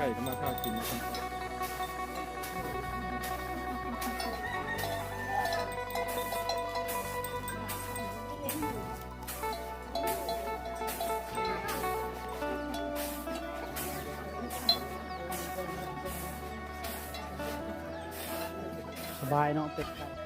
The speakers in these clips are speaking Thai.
ก่ก็มาข้าวกินนะครับสบายเนาะเป็ดไก่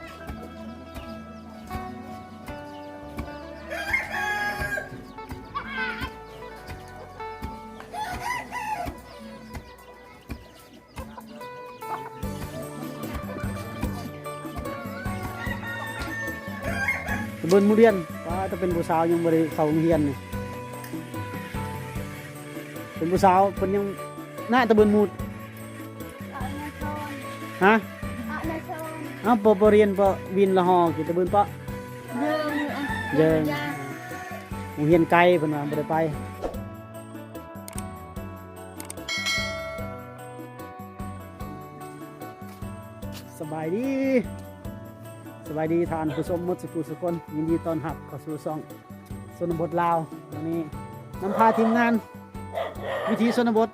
บินหมูเรียนว่าจะเป็นผู้สาวยังบริเข้าโรงเรียนนี่เป็นผู้สาวคนยังน่าตะเบินหมูด Ở nhà thôn, ฮะ ở nhà thôn, อ้าวปอปอเรียนปอวินละหอกี่ตะเบินปะ dương, Dương. dương, หมูเฮียนไกลเพิ่นว่าบ่ได้ไปสบายดีส บายดีทานผู้ชมมดสุขุสุคนยินดีต้อนรับเข้าสู่ช่องชนบทลาววันนี้นำพาทีมงาน วิธีชนบท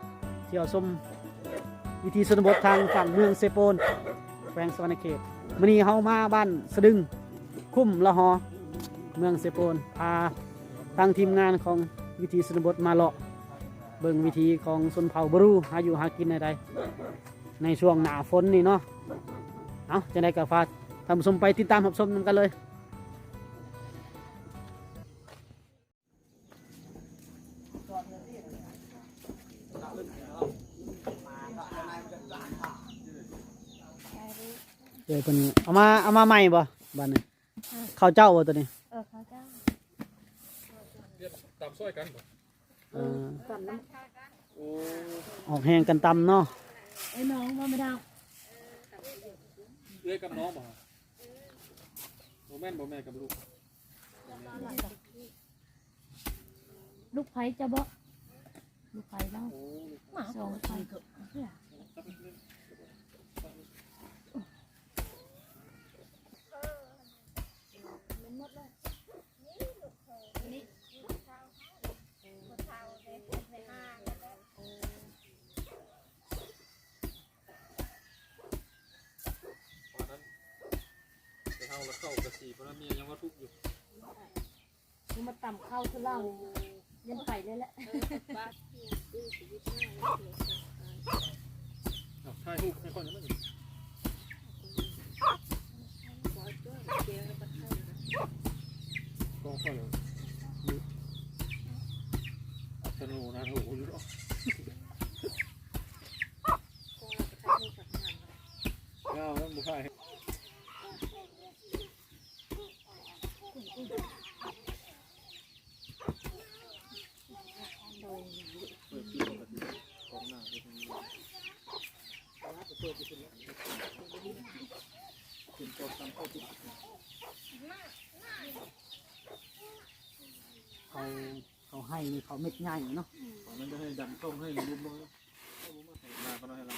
เที่ยวชมวิธีชนบททางฝั่งเมืองเซโปนแขวงสวรรณเขตมื้อนี้เฮามาบ้านสะดึงคุ้มละหอเมืองเซโปนพาทางทีมงานของวิธีชนบทมาเลาะเบิ่งวิธีของชนเผ่าบรูหาอยู่หากินในใดในช่วงหนาฝนนี่เนาะเอาจะได้กับพา ท่านผู้ชมไปติดตามรับชมนำกันเลย เดี๋ยวเป็นเอามาเอามาใหม่บ่บ้านนี้ข้าวเจ้าบ่ตัวนี้ Ờ, khó cháu. ตามซอยกันบ่เออ Còn lắm. โอ้ออกแหงกันตำเนาะ Ê, nó không bao đâu. เอ้ยกับน้องบ่บ่ แม่นบ่แม่กับลูก Lúc thấy cho bố. Lúc thấy đâu. โอ้ Xong thấy cực. Thế à? ตอน เฮาแล้วเข้ากระสีเพราะนั้นเมียยังว่าทุกข์อยู่ Nhưng mà tầm khâu thứ lòng nhân phải lên lại อ้าวถ่ายรูปให้คนนั้นมันกองข้าวเลยสนุกนะโอ้โหอยู่ดอกเอาแล้วบุคคล เขาเขาให้นี่เขาเม็ดใหญ่เนาะ มันจะให้ดันต้มให้รุมเลยมาก็ต้องให้เรา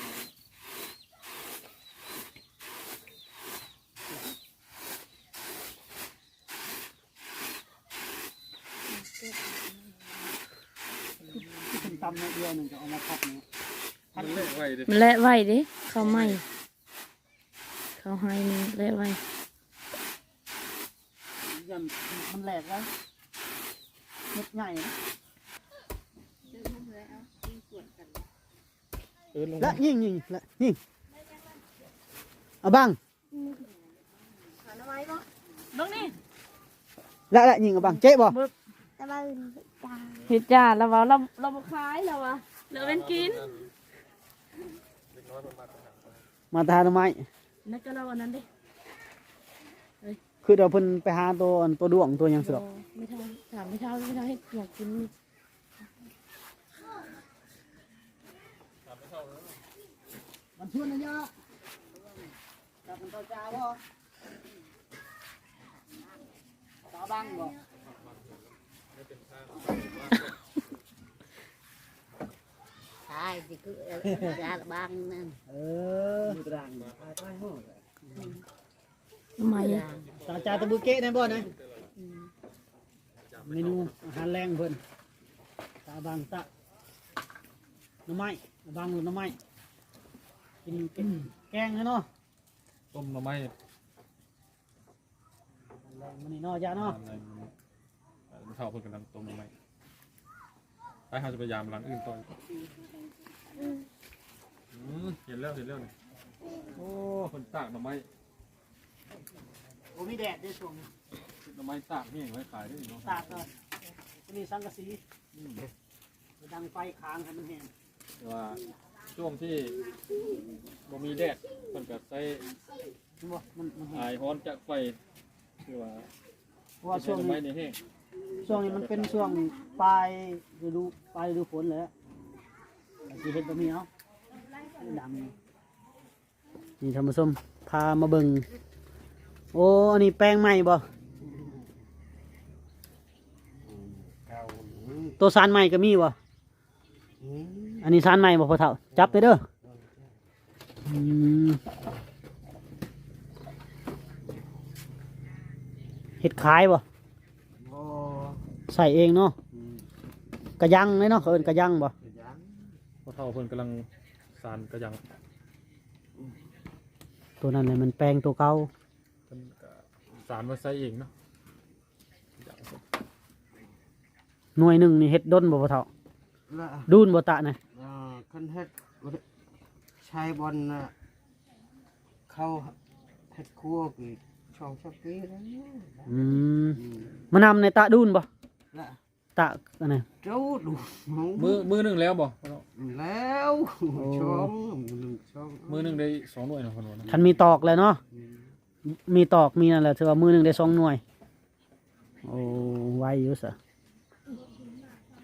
ที่เป็นตำในเดียวหนึ่งจะเอามาพัดเนี่ย มันเละไว้ดิมันละไว้ดิเขาไม่เขาให้มันละไว้ยันมันแหลกแล้วเม็ดใหญ่นะเออลงและยิงยิงและยิงเอาบ้าง đúng đi และและยิงเอาบ้างเจ๊บ่ thì chả là vào lòng lòng khái là vào lựa bên kín มาทานทำไม nó cho lâu vào nắn đi คือเดี๋ยวเพิ่นไปหาตัวอันตัวดวงตัวหยังสิหรอกไม่เท่าถามไม่เท่าไม่เท่าให้อยากกินมันชวนนะยะจับมันต่อจ้าบ่ตาบังบ่ ใช่สิคือจาบางนั่นเออมือตรังบ่ตายตายห้อทำไมตาจาตะบุเกะได้บ่นะเมนูอาหารแรงเพิ่นตาบังตะโนน้ำไม้บางหรือน้ำไม้กินเป็นแกงให้เนาะต้มหน่อไม้แรงมันนี่เนาะยาเนาะอะไรมันมันเท่าเพิ่นกำลังต้มหน่อไม้ ไปเฮาจะพยายามหลังอื่นต่อยอืมเห็นแล้วเห็นแล้วนี่โอ้คนตากหน่อไม้โอ้มีแดดด้วยช่วงนี้หน่อไม้ตากนี่ไว้ขายได้อีกเนาะตากเลยมีสังกะสีอืมไปดังไฟค้างให้มันแห้งแต่ว่าช่วงที่บ่มีแดดเพิ่นก็ใส่เห็นบ่มันมันแห้อางยฮ้อนจากไฟคือว่าเพราะว่าช่วงหน่อไม้นี้ นี่แห้ง ช่วงนี้มันเป็นช่วงปลายฤดูปลายฤดูฝนเลยอะที่เห็นบ่มีเนาะดังนี่ท่านผู้ชมพามาเบิ่งโอ้อันนี้แป้งใหม่บ่ตัวสารใหม่ก็มีบ่อันนี้สารใหม่บ่พอเฒ่าจับไปเด้อเฮ็ดขายบ่ ใส่เองเนาะกระยังเลยเนาะเขาเอิ้นกระยังบ่เพราะเท่าเพิ่นกำลังสานกระยังตัวนั้นเลยมันแปลงตัวเก่าเพิ่นก็สานมาใส่เองเนาะอย่างเพิ่นหน่วยหนึ่งนี่เฮ็ดด้นบ่พอเท่าละดูนบ่ตะนะอ่าคันเฮ็ดชายบอลน่ะเข้าเฮ็ดครัวกี่ช่องชักปีแล้วอืมมานำในตะดูนบ่ ละตะอันนั้นเจ้าดูมือมือหนึงแล้วบ่แล้วช่องหนึ่งช่องมือหนึงได้สองหน่วยเนาะเพิ่นว่านะคันมีตอกเลยเนาะมีตอกมีนั่นแหละถือว่ามือหนึงได้สองหน่วยโอ้ไวอยู่ซะ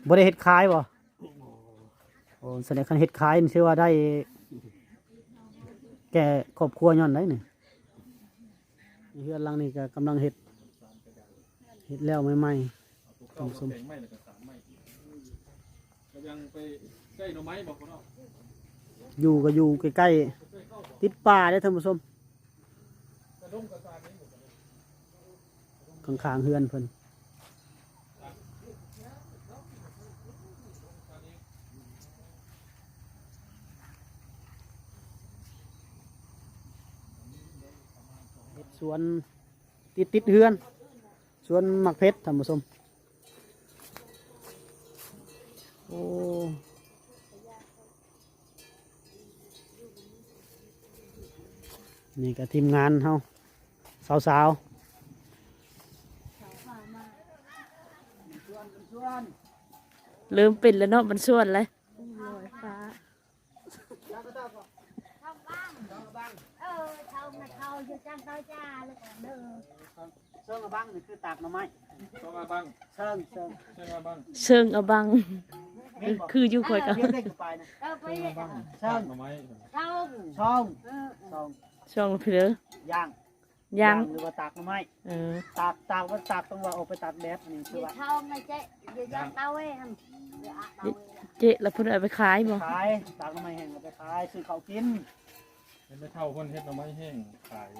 บ่ได้เฮ็ดขายบ่โอ้แสดงคันเฮ็ดขายนี่ถือว่าได้ แก่ครอบครัวย้อนได้นี่เฮือนหลังนี่ก็กำลังเฮ็ดเฮ็ดแล้วใหม่ๆ ตัวเก่าก็แข็งไม้แล้วก็สานไม้ก็ยังไปใกล้หน่อไม้บ่เนาะอยู่ก็อยู่ใกล้ๆติดป่าได้อท่านผู้ชมกระดงกระสานนี่หมดข้างๆเฮือนเพิ่นเฮ็ดสวนติดติดๆเฮือน สวนหมักเพชรท่านผู้ชม นี่ก็ทีมงานเฮาสาวๆลืมปิดแล้วเนาะมันส่วนเลยลอยฟ้าเออเท่ามาเท่าอยู่จังเท่าจ้าแล้วก็เด้อเชิงอะบังนี่คือตากหน่อไม้ต้องมาบ้างเชิงเชิงใช่มาบ้างเชิงเอาบังแม่นบ่คืออยู่คอยกันเรียกได้กี่ปลายนะเออไปใช่มาบ้างใช่ตากหน่อไม้เท่าช่องเออ ช่องช่องเพลือย่างย่างหรือว่าตากหน่อไม้เออตากตากว่าตากต้องว่าออกไปตากแดดนี่อคือยู่ว่าเท่าไงเจ๊อยู่จังเท่าเว้ยฮันเดี๋ยวอะเท่าเว้ยเจ๊แล้วเพิ่นเอาไปขายบ่ขายตากหน่อไม้แห้งเอาไปขายซื้อข้าวกินเห็นไม่เท่าเพิ่นเฮ็ดหน่อไม้แห้งขาย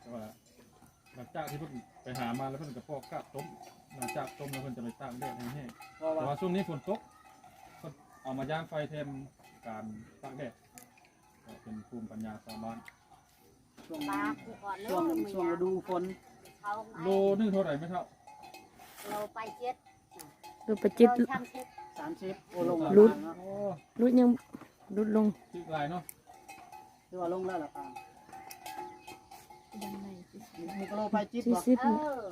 แต่ว่าหลังจากที่เพิ่นไปหามาแล้วเพิ่นก็พอกกะต้มหลังจากต้มแล้วเพิ่นจะไปตากแดดให้แห้งเพราะแต่ว่าว่าช่วงนี้ฝนตกก็เอามาย่างไฟแทนการตากแดดก็เป็นภูมิปัญญาชาวบ้าน ช่วงตากูก่อนช่วงเนาะช่วงฤดูฝนเท่าโลนึงเท่าไหร่ไม่เท่าเราไปเจ็ดดูไปจิต เราทำเจ็ดสามสิบโอลงลุ้นเนาะโอ้รุดยังรุดลงชื่อลายเนาะคือว่าลงแล้วล่ะครับยังไงมีกะโลไปจิตสี่บ่สิบเออ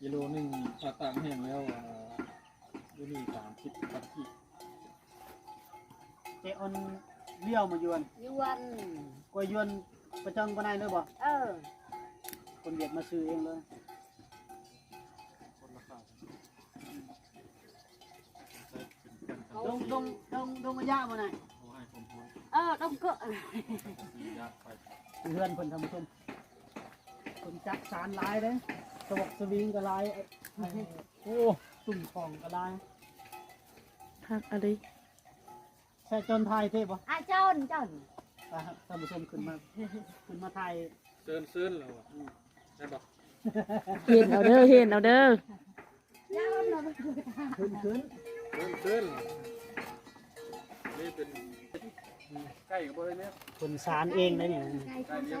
กิโลหนึงถ้าตากแห้งแล้วอ่าอยู่นี่สามสิบตักกี่เจออนเลี้ยวมายวนยวนกล้วยยวน ประจังปานใดเลยบ่เออ คนเวียดมาซื้อเองเลยคนละข้าวดงดงดงดงระยะบ่น่ะเขาให้ผมพูดเออต้องเกอะยากไปเพื่อนเพิ่นทำชมคนจักสารหลายเด้สวกสวิงก็หลายไอ้ไอ้โอ้ตุ่มของก็หลายพักอะไรใช่จนไทยเทพบ่อาจนจน อ่าท่านผู้ชมขึ้นมาขึ้นมาไทยเซินเซินแล้วอะใช่ปะเห็นเอาเด้อเห็นเอาเด้อจนเราขึ้นขึ้นเซินเซินนี่เป็นใกล้กับบ่ได้เนี่ยเพิ่นสารเองได้เนี่ยไก่ข้าวโพ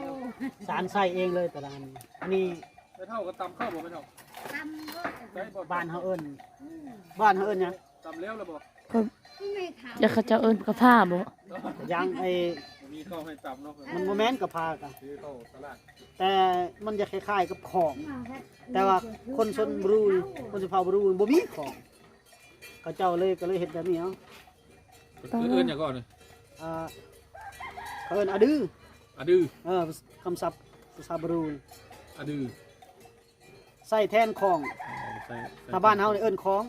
ดสารใส่เองเลยแต่ละอันอันนี้ไม่เท่ากับตำข้าวบ่ไม่เท่าตำก็ได้บ่บ้านเฮาเอิ้นบ้านเฮาเอิ้นหยังตำแล้วแล้วบ่ไม่เท่าจะเขาเจ้าเอิ้นกระผ้าบ่ยางไอ้ มีข้าวให้ตำเนาะมันบ่แม่นกับพากะซื้อข้าวตลาดแต่มันจะคล้ายๆกับของ แต่ว่าคนชนบรูนี่คนสุภาพบรูนี่บ่มีของเขาเจ้าเลยก็เลยเฮ็ดแบบนี้เนาะคือเอิ้นอย่างก่อนเลยอ่าเขาเอิ้นอะดื้ออะดื้อเออคำศัพท์ภาษาบรูนี่อะดื้อใส่แทนของเอาใส่ใส่ถ้าบ้านเฮานี่เอิ้นของ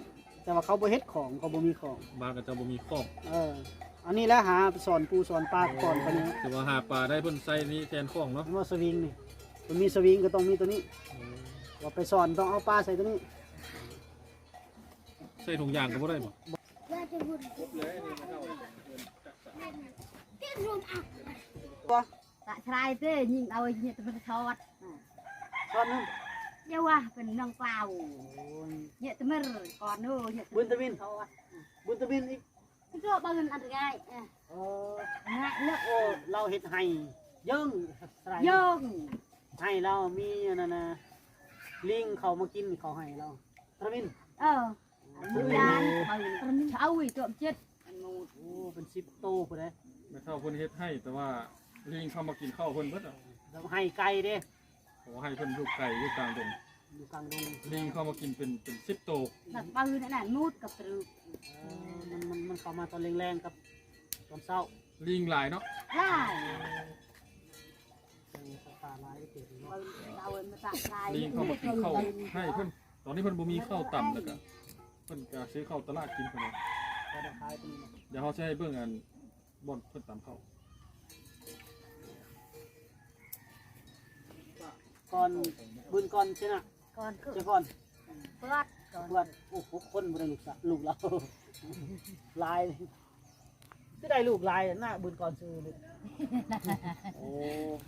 แต่ว่าเขาบ่เฮ็ดของเขาบ่มีของบ้านก็จะบ่มีครอบเออ อันนี้แหละหาสอนปูสอนปลาก่อนปะนี้แต่ว่าหาปลาได้เพิ่นใส่นี่แทนข้องเนาะว่าสวิงนี่มันมีสวิงก็ต้องมีตัวนี้ว่าไปสอนต้องเอาปลาใส่ตัวนี้ ใส่ถุงยางก็บ่ได้บ่ย่าจะพูดเลยนี่ไม่เท่าที่รวมอะว่าตะชายเต้ยิงเอาเนี่ยจะเป็นทอดสอนนึงเยาว่าเป็นน้องเปล่าเนี่ยจะไม่ก่อนนู้เนี่ยบุญตะวินบุญตะวินอีก ที่ก็บ้านอะไรง่ายเออง่ายเลือกโอ้เราเฮ็ดให้เยิ่งสลายโยงให้เรามีอันนั้นนะลิงเขามากินเขาให้เราตะวินเออมุยานเอาอีกตัวเจ็ดโอ้เป็นสิบโตพุ่นเด้ไม่เท่าเพิ่นเฮ็ดให้แต่ว่าลิงเข้ามากินข้าวเพิ่นเบิดอะเราให้ไก่เด้โอ้ให้เพิ่นลูกไก่อยู่กลางดงอยู่กลางดงลิงเข้ามากินเป็นเป็น10โตวหนักปืนนั่นน่ะนูดกับตรึกเออ มันมันมันเข้ามาตอนแรงๆกับตอนเช้าลิงหลายเนาะไล่เออสัตว์ป่าหลายเกิดเนาะเอามาตะลายลิงเข้ามากินข้าวให้เพิ่นตอนนี้เพิ่นบ่มีข้าวต่ำแล้วก็เพิ่นก็ซื้อข้าวตลาดกินเพิ่นเลยก็ได้ขายเป็นเดี๋ยวเขาจะให้เบิ่งอันบ่อนเพิ่นตำข้าวก่อนบุญก่อนใช่ไหมก่อนคือเจ้าก่อนเปิดก่อน เพื่อนโอ้โหคนบ่ได้ลูกสะลูกเราลายเลยก็ได้ลูกลายหน้าบุญก่อนซื้อเลยโอ้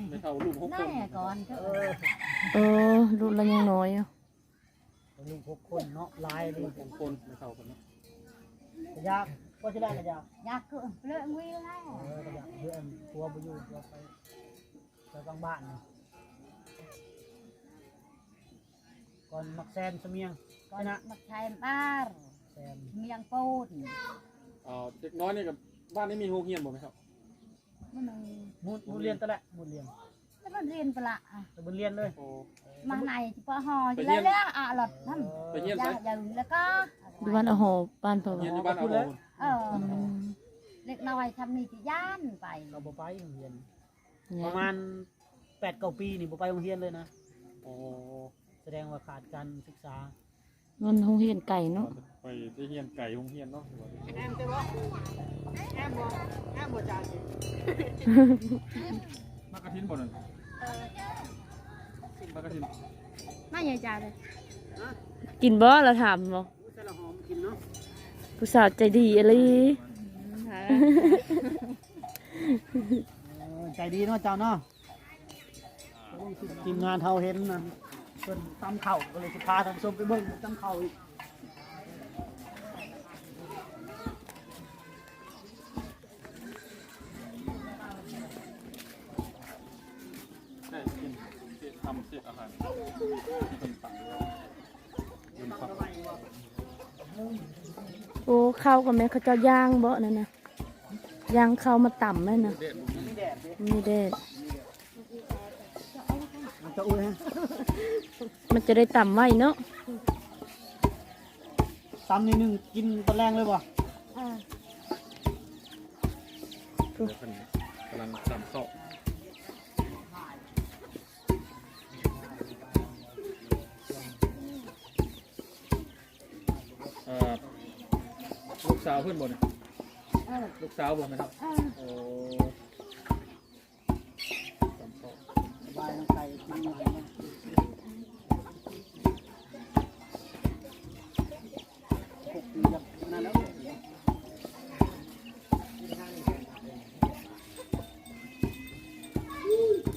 ไม่เท่าลูกหกคนั่นนแหละก่อนก็เออเออลูกเรายังน้อยอยู่ลูกหกคนเนาะลายเลยหกคนไม่เท่ากันเนาะกระยากก็จะได้กระยากอยากคือเลือกวิ่งแล้วเออกระยากเพื่อนทัวร์ไปอยู่เราไปไปบางบ้านนะก่อนมักแซมเสมียง ก่อนมาใช้บ้านแซมเมียงปูนอ่าเด็กน้อยนี่กับบ้านนี้มีโรงเรียนบ่ไหมครับมันมุดมุดเรียนตะแหละมุดเรียนแล้วมันเรียนปละแต่บุญเรียนเลยโอ้ มาไหนที่ปหออยู่แล้วแล้วอะหลอดนั่นไปเยี่ยมอไสย่าอย่าแล้วก็ดูบ้านเอาหอบ้านเพิ่นเรียนอยู่บ้านอาโหเอออืมเล็กน้อยทำนี่จะย่านไปเราบ่ไปโรงเรียนเนี่ปยระมาณแปดเก้าปีนี่บ่ไปโรงเรียนเลยนะ โอ้แสดงว่าขาดการศึกษา เงินโรงเรียนไก่เนาะไปได้เรียนไก่โรงเรียนเนาะแอมเต้บ่แอมบ่แอมบ่จ่ายมากระทินบ่นั่นมากระทินน่าใหญ่ใจเลยกินบ่เราถามบ่ใส่ละหอมกินเนาะผู้สาวใจดีอะไรเออใจดีเนาะเจ้าเนาะทีมงานเฮาเห็นนะ เพิ่นตำข้าวก็เลยสิพาท่านผู้ชมไปเบิ่งตำข้าวอีกใช่กินเศษทำเศษอาหารที่เป็นตังเงินครับโอ้ข้าวกับแม่เขาเจ้าย่างบ่นั่นน่ะย่างข้าวมาต่ำแม่น่ะเด็ดบ่มีมีแดดเด้นี่เด็ดมันจะอุ้ยฮะ มันจะได้ต่ำไว้เนาะตำนี่หนึงกินตอนแรงเลยบ่เออเดี๋ยวเพิ่นกำลังตำข้าวเอ่อลูกสาวเพื่อนบ่เนี่ยเออลูกสาวบ่ไหมครับเออโอ้ตำข้าว สบายน้ำไก่กินหน่อยนะหกปีกับนั่นแล้ว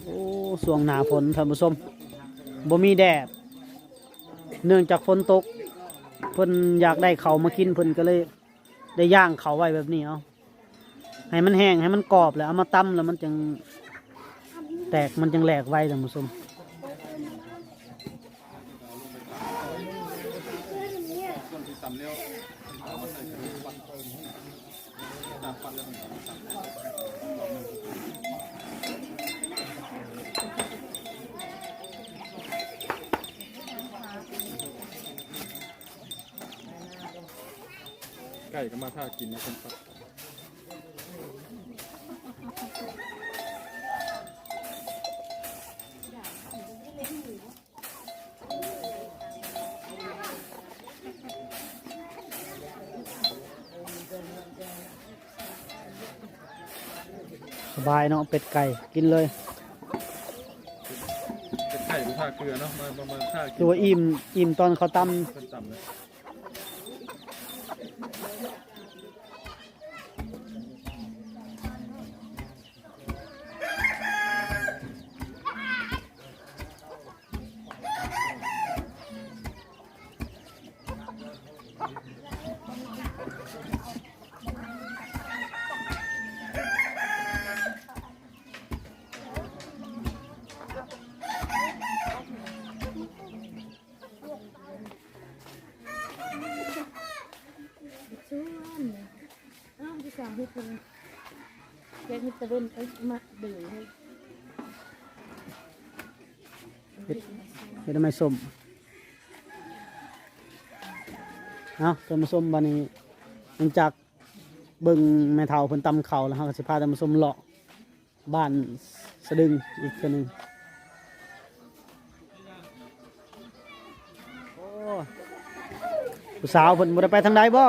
โอ้สวงหนาฝนท่านผู้ชมบ่มีแดด เนื่องจากฝนตกเพิ่นอยากได้เขามากินเพิ่นก็เลย ได้ย่างเขาไว้แบบนี้เอาให้มันแห้งให้มันกรอบแล้วเอามาตำแล้วมันจังแตกมันจังแหลกไวท่านผู้ชมส่วนที่ต ไก่ก็มาท่ากินนะคนครับสบายเนาะเป็ดไก่กินเลย เป็นไก่เป็นท่าเกลือเนาะมามามาท่ากินตัวาอิ่มอิ่มตอนเขาตเป็นต่ำเลย ช่วยอ้าวที่สามที่เป็นแก ที่ตะมาดื่มให้เฮ็ดทำไมส้มเอาท่านผู้มบันนี้หลังจากเบิ่งแม่เฒ่าเพิ่นตำเข่าแล้วเราก็สิพาท่านผู้มเลาะบ้านสะดึงอีกเทื่อนึงโอ้ผู้สาวเพิ่นบ่ได้ไปทางใดบ่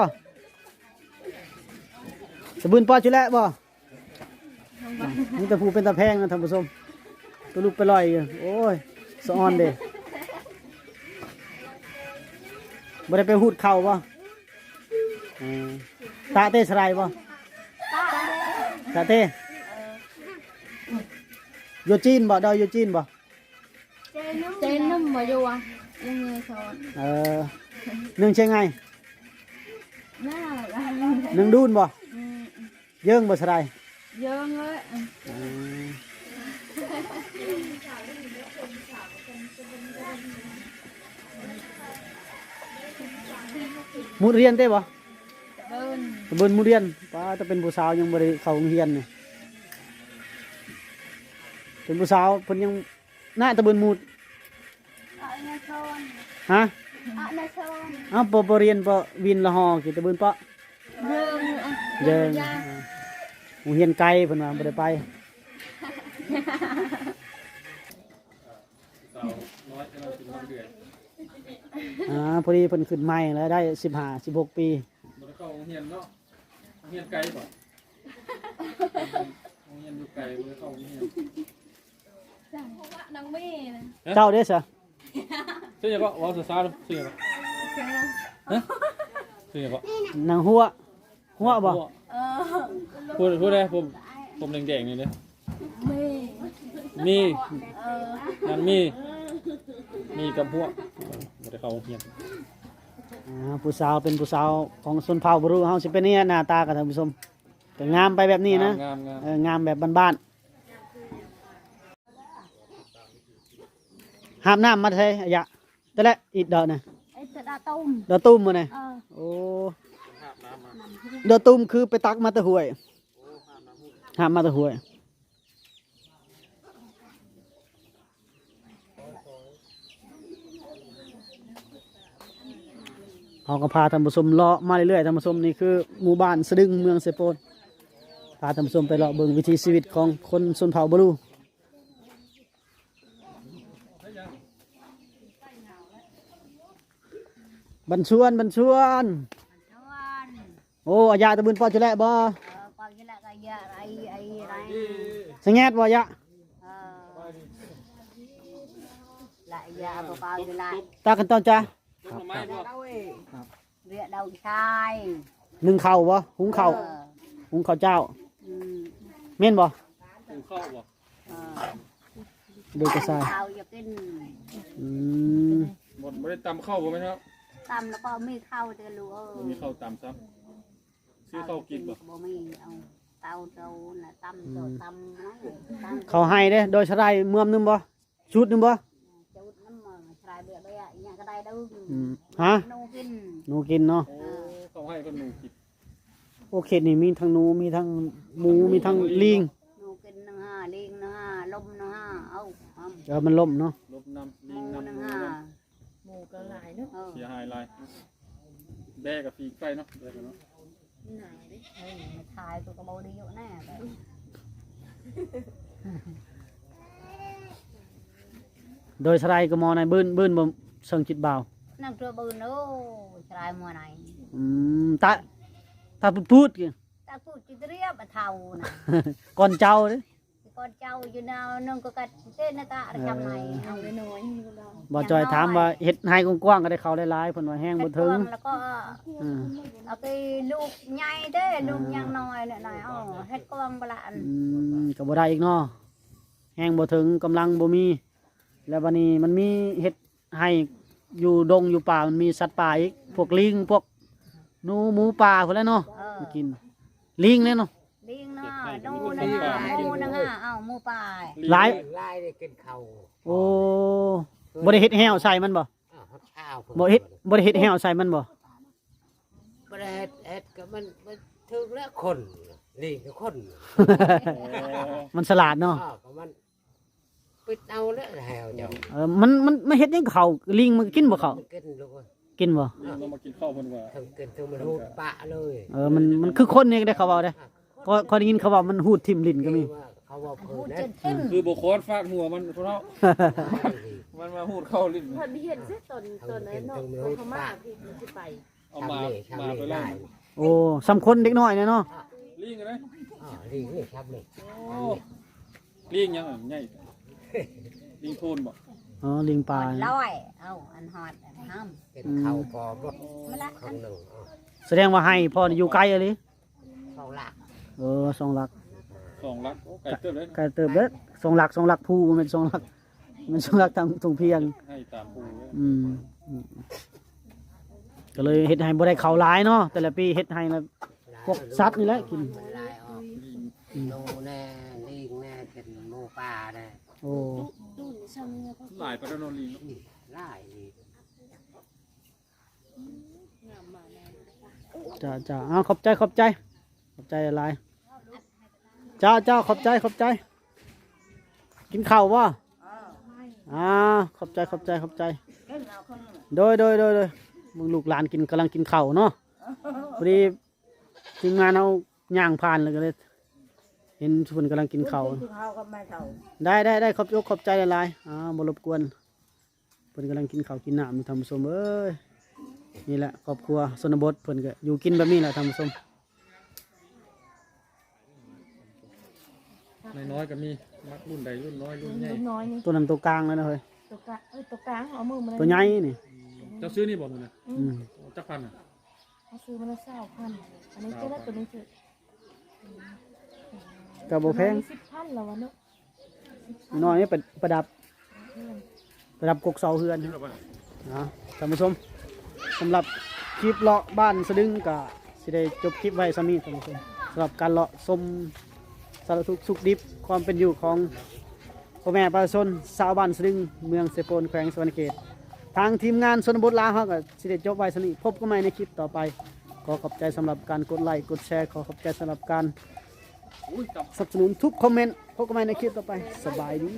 สะบืนป้อจุแล้วบ่ นี่แต่ผู้เป็นตาแพงนะท่านผู้ชมตัวลูกไปลอยอยู่โอ้ยสะออนเด้บ่ได้ไปหูดเข่าบ่อืมตาเต้สลายบ่ตาเต้โยจีนบ่ดอยโยจีนบ่เต้นนุ่มมาอยู่อะยังไงสอนเออหนึ่งใช่ไงน่ารักหนึ่งดูนบ่เยิ่งบ่สลาย เยอะเลยอืมมุดเรียนเต้บ่เดินตะเบินมุดเรียนป้าจะเป็นผู้สาวยังบ่ได้เข้าโรงเรียนนี่เป็นผู้สาวเพิ่นยังน่าตะเบินมุด ở nhà thôn ฮะ ở nhà thôn อ้าวปปเรียนปวินละหอกี่ตะเบินปะเดินเดินโรง เรียนไกลเพิ่นว่าบ่ได้ไปสาวน้อยเรากินวันเดือนอ่าพอดีเพิ่นขึ้นใหม่แล้วได้15 16ปีมันเข้าโรงเรียนเนาะโรงเรียนไกลป่ะโรงเรียนอยู่ไกลมันเข้าโรงเรียนนางมีนะเจ้าเด้อซะชื่อยังก็วอลซ่าชื่อยังก็ชื่อยังก็นางหัวหัวบ่ เออพูดพูดได้ผมผมแดงๆนี่เลยมีมีเออนั่นมี มีกับพวกไม่ได้เข้าโรงเรียนอ่าผู้สาวเป็นผู้สาวของชนเผ่าบ่รู้เฮาสิเป็นเนี่ยหน้าตากับท่านผู้ชมก็งามไปแบบนี้นะงามงามเอองามแบบบ้านๆหาบน้ำมาใส่อะยะแต่ละอีกดอกน่ะ ấy tự đã tôm ดอกตุ้มมื้อน่ะ ờ โอ้ เดือตุ้มคือไปตักมาตะห่วยหามมาตะห่วยเขาก็พาท่านผู้ชมเลาะมาเรื่อยๆท่านผู้ชมนี่คือหมู่บ้านสะดึงเมืองเซโปนพาท่านผู้ชมไปเลาะเบิ่งวิถีชีวิตของคนชนเผ่าบรูบันชวนบันชวน โอ้อาญาตะบืนปอจะแลบ่ ờ còn cái là cái giờ ấy ấy đấy สงแงดบ่ยะ ờ lại giờ bao bao cái lại ตากันตอนจ้าต้นไม้พวก viện đầu trai หนึ่งเข่าวบ่หุงเข่าว ờ หุงข้าวเจ้า ừ เม่นบ่ปลูกข้าวบ่ ờ โดยกระซาย tao giờ cái อืมหมดไม่ได้ตำข้าวบ่ไหมครับ tăm nó có mi khâu thì lúa บ่มีข้าวตำซ้ำ ซื้อข้าวกินบ่ bố mi ông เตาเตาน่ะตำโตตำนะตำเขาให้เด้โดยสลายเมื่อมนึงบ่ชุดนึงบ่จุดน้ำมันชายเบื่อด้วยอะอย่างก็ได้ดูอืมฮะนูกินหนูกินเนาะโอ้เขาให้คนหนูกินโอเคนี่มีทั้งหนูมีทั้งหมูมีทั้งลิงนูกินหนึ่งห้าลิงหนึ่งห้าลมหนึ่งห้าเอาเอาเออมันล่มเนาะลบน้ำหลิมูงหนึ่น้ำงหมูห้าน้หมูก็หลายเนาะเออำเสียหายหลายแบกกับฟีกไฟเนาะแบกกันเนาะ หนาดิเฮ้ยถ่ายตัวกระโบดีอยู่แน่เลยโดยสลายก็มอในบื้นบื้นบ่เชิงจิตบ่าวนั่งตัวบืนโอ้ชายมัวไหนอืมตาตาพูดๆกิตาพูดจิตเรียบเท่านะก่อนเจ้าเด้ con cháu อยู่นาวนึงก็กัดเต้นนะตาจำไหนเอาได้น้อยๆก็ได้บ่จอยถามว่าเฮ็ดให้กว้างๆก็ได้เข้าหลายๆเพิ่นว่าแห้งบ่ถึงแล้วก็อืมเอาไปลูกใหญ่เด้ลูกยังน้อยเนี่ยหน่อยอ๋อเฮ็ดกวางบละอันอืมก็บ่ได้อีกเนาะแห้งบ่ถึงกำลังบ่มี แล้วบัดนี้มันมีเฮ็ดให้อยู่ดงอยู่ป่ามันมีสัตว์ป่าอีกพวกลิงพวกหนูหมูป่าพุ่นแหล้วเนาะเออมากินลิงเนี่ยเนาะ ลิงนะดูนะฮะหมูนะฮะเอ้าหมูป่าหลาย ไล่ได้กินข้าวโอ้บ่ได้เฮ็ดแหวใส่มันบ่อ้าวเช้าพิ่นบ่เฮ็ดบ่ได้เฮ็ดแหวใส่มันบ่ บ่ได้เฮ็ดเฮ็ดก็มันมันถึงแล้วคนนี่ก็คนมันสลาดเนาะ อ้าวก็มันปิดเอาแล้วแหวเจ้าเออมันมันมันเฮ็ดหยังเขาลิงมันกินบ่เขามันกินลูกเอ้ยกินบ่เรามากินข้าวเพิ่นว่า ทั้งกินทั้งมันหูดปะเลยเออมันมันคือคนนี่ได้เขาเว้าได้ ก็ก็ได้ยินเขาว่ามันหูดทิ่มลิ้นก็มี ว่าเขาว่าเพิ่พูนดนะจนเต็มคือบ่โคตรฟาดหัวมันพุ่นเนาะมันมาหูดเข้าลิ้นพอดีเห็นเส้นตอนตอนนั้นเนาะตอนเขามาพี่มันสิไปเอาทำมานี่มาทำนี่ไปได้ไล่โอ้สำคนเด็กน้อยเนี่ยเนาะลิงกันเลยอ๋อนี่นี่ทำนี่โอ้ลิงยังอะใหญ่ลิงโทนบ่อ๋อลิงป่าร้อย เอ้าอันฮอดอันห้ามเป็นข้าวปอมรถมาละคนหนึ่งอ๋อแสดงว่าให้พ่ออยู่ไกลอะลิข้าวหลักเออสองหลักสองลักโอ้ไก่เติบเลยไกลเติบเด้อสองหลักสองหลักภูมันเป็นสองหลัก มันสองหลักทางถุงเพียง ให้ตามปูเลยอืมอืมก็เลยเฮ็ดให้บ่ได้เข้าหลายเนาะแต่ละปีเฮ็ดให้แล้วพวกสัตว์นี่แหละกิน มันลายออกลิงโนแน่ลิงแน่เป็นหมูป่าแน่โอ้ดูนี่ซ้ำเนี่ยก็หลายปลาโดนลิงเนาะนี่ลายนี่งามมาแน่จ้าจ้าอ้าวขอบใจขอบใจ ขอบใจหลาย จ้าจ้าขอบใจขอบใจ กินข้าวบ่อ่าขอบใจขอบใจขอบใจ โดยโดยโดยโดยมึงลูกหลานกินกำลังกินข้าวเนาะพอดีทีมงานเอาย่างผ่านเลยก็เลยเห็นทุกคนกำลังกินข้าวเขาก็ไม่เท่าได้ได้ได้ขอบยกขอบใจหลายๆอ่าบ่รบกวนเพิ่นกำลังกินข้าวกินน้ำอยู่ทำสมเอ้ยนี่แหละครอบครัวสนบทเพิ่นก็อยู่กินแบบนี้แหละทำสม น้อยๆก็มีมักรุ่นใดรุ่นน้อยรุ่นใหญ่ลูกน้อยนี่ตัวนั้นตัวกลางแล้วนะเฮ้ยตัวกลางเอ้ยตัวกลางเอามือมาตัวใหญ่นี่เจ้าซื้อนี่บ่มึงนะอืมจักพันอะเอาซื้อมาละเศร้าพันอันนี้ตัวละตัวนี้คือก็บ่แพงสิบพันแล้ววะเนาะน้อยนี่ประประดับ ประดับกกเสาเฮือนนะนะท่านผู้ชมสำหรับคลิปเลาะบ้านสะดึงก็สิได้จบคลิปไว้สามีท่านผู้ชมสำหรับการเลาะชม สารทุกสุขดิบความเป็นอยู่ของพ่อแม่ประชาชนชาวบ้านสะดึงเมืองเซโปนแขวงสวรรณเขต ทางทีมงานชนบทลาวเขาก็สิได้จบไว้สนิพบกันใหม่ในคลิปต่อไป ขอขอบใจสำหรับการกดไลค์กดแชร์ขอขอบใจสำหรับการสนับสนุนทุกคอมเมนต์พบกันใหม่ในคลิปต่อไปสบายดี